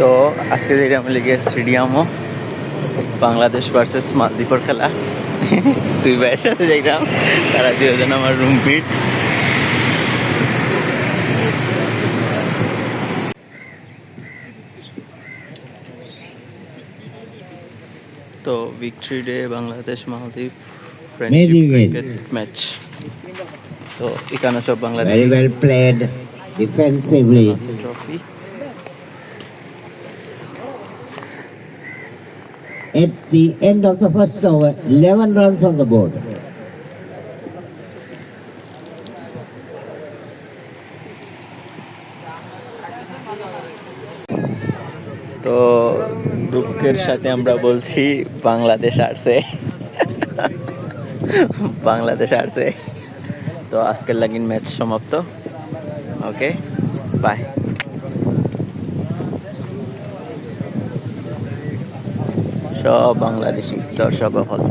তো আজকে যেটা আমি লিগে স্টেডিয়ামও বাংলাদেশ ভার্সেস মালদ্বীপের খেলা দুই ভাইয়ের সাথে যাইলাম তারা দুজন আমার রুম পিট তো ভিক্টরি ডে বাংলাদেশ মালদ্বীপ. ম্যাচ তো এখানে সব Bangladesh defensively. Trophy At the end of the first over, 11 runs on the board. তো দুঃখের সাথে আমরা বলছি বাংলাদেশ আসছে বাংলাদেশ আসছে তো আজকের লাগিন ম্যাচ সমাপ্ত। ওকে বাই সব বাংলাদেশি দর্শক হল